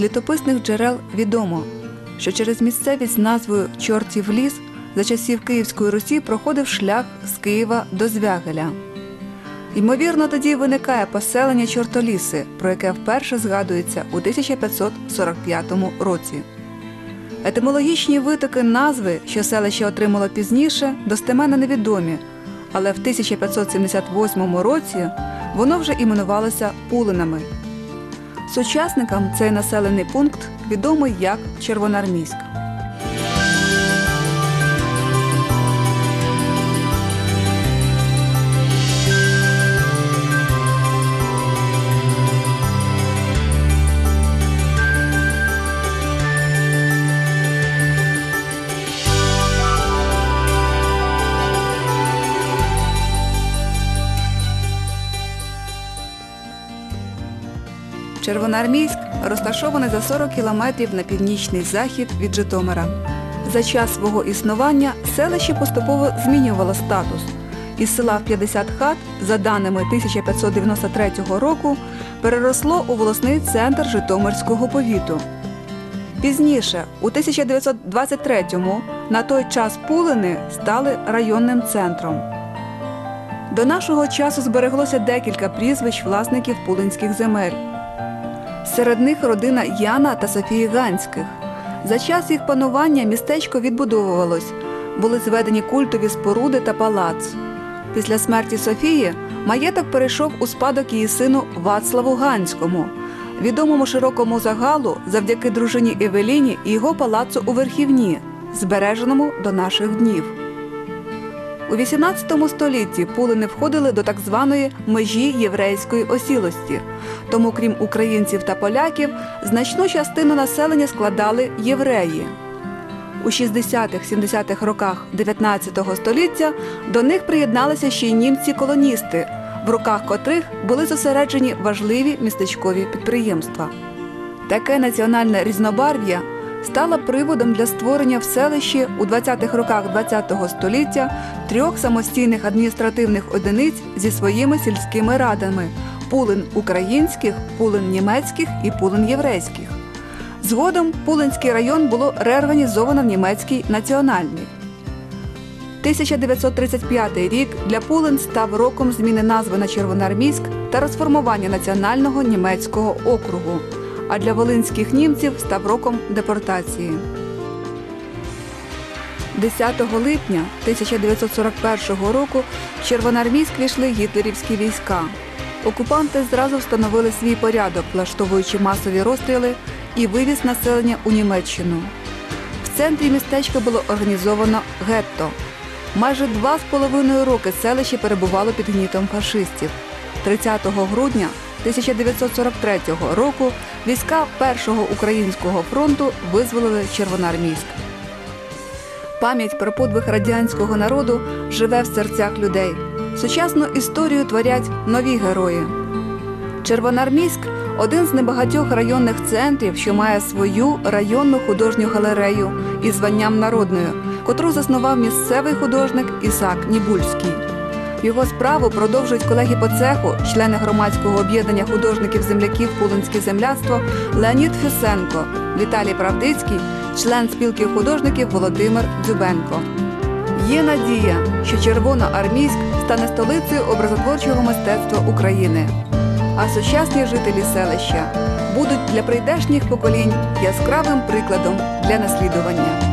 літописних джерел відомо, що через місцевість з назвою Чортів ліс за часів Київської Русі проходив шлях з Києва до Звягеля. Ймовірно, тоді виникає поселення Чортоліси, про яке вперше згадується у 1545 році. Етимологічні витоки назви, що селище отримало пізніше, достеменно невідомі, але в 1578 році воно вже іменувалося Пулинами. Сучасникам цей населений пункт відомий як Червоноармійськ. Червоноармійськ розташований за 40 кілометрів на північний захід від Житомира. За час свого існування селище поступово змінювало статус. Із села в 50 хат, за даними 1593 року, переросло у волосний центр Житомирського повіту. Пізніше, у 1923-му, на той час Пулини стали районним центром. До нашого часу збереглося декілька прізвищ власників пулинських земель. Серед них родина Яна та Софії Ганських. За час їх панування містечко відбудовувалось, були зведені культові споруди та палац. Після смерті Софії маєток перейшов у спадок її сину Вацлаву Ганському, відомому широкому загалу завдяки дружині Евеліні і його палацу у Верхівні, збереженому до наших днів. У XVIII столітті Пулини входили до так званої межі єврейської осілості. Тому, крім українців та поляків, значну частину населення складали євреї. У 60-70-х роках 19 століття до них приєдналися ще й німці-колоністи, в руках котрих були зосереджені важливі містечкові підприємства. Таке національне різнобарв'я стало приводом для створення в селищі у 20-х роках ХХ століття трьох самостійних адміністративних одиниць зі своїми сільськими радами пулин українських, пулин німецьких і пулин єврейських. Згодом Пулинський район було реорганізовано в німецький національний. 1935 рік для Пулин став роком зміни назви на Червоноармійськ та розформування національного німецького округу а для волинських німців став роком депортації. 10 липня 1941 року в Червоноармійськ війшли гітлерівські війська. Окупанти зразу встановили свій порядок, влаштовуючи масові розстріли і вивіз населення у Німеччину. В центрі містечка було організовано гетто. Майже два з половиною роки селище перебувало під гнітом фашистів. 30 грудня 1943 року війська Першого українського фронту визволили Червоноармійськ. Пам'ять про подвиг радянського народу живе в серцях людей. Сучасну історію творять нові герої. Червоноармійськ один з небагатьох районних центрів, що має свою районну художню галерею із званням народною, котру заснував місцевий художник Ісак Нібульський. Його справу продовжують колеги по цеху, члени громадського об'єднання художників-земляків Пулинське земляцтво Леонід Фюсенко, Віталій Правдицький, член спілки художників Володимир Дзюбенко. Є надія, що Червоноармійськ стане столицею образотворчого мистецтва України. А сучасні жителі селища будуть для прийдешніх поколінь яскравим прикладом для наслідування.